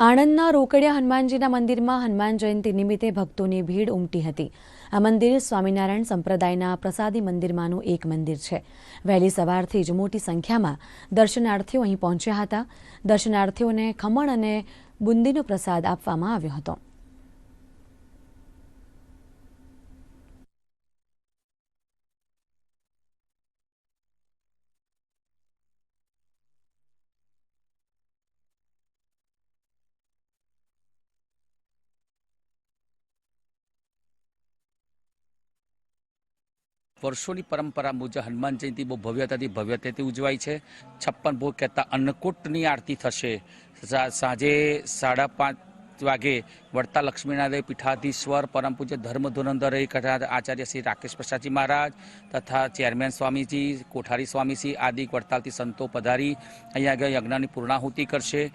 આણંદના રોકડિયા હનુમાનજીના મંદિરમાં હનુમાન જયંતિ નિમિત્તે ભક્તોની ભીડ ઉમટી હતી. આ મંદિર સ્વામિનારાયણ સંપ્રદાયના પ્રસાદી મંદિરમાંનું એક મંદિર છે. વહેલી સવારથી જ મોટી સંખ્યામાં દર્શનાર્થીઓ અહીં પહોંચ્યા હતા. દર્શનાર્થીઓને ખમણ અને બુંદીનો પ્રસાદ આપવામાં આવ્યો હતો. વર્ષોની પરંપરા મુજબ હનુમાન જયંતિ બહુ ભવ્યતાથી ભવ્યતાથી ઉજવાય છે. છપ્પન ભોગ કહેતા અન્નકૂટની આરતી થશે. સાંજે સાડા પાંચ વાગે વડતા લક્ષ્મીનારાયણ પીઠાધીશ્વર પરમ પૂજ્ય ધર્મ ધુરંધર આચાર્ય શ્રી રાકેશ પ્રસાદજી મહારાજ તથા ચેરમેન સ્વામીજી, કોઠારી સ્વામીજી આદિ વડતાલથી સંતો પધારી અહીંયા આગળ યજ્ઞની પૂર્ણાહુતિ કરશે.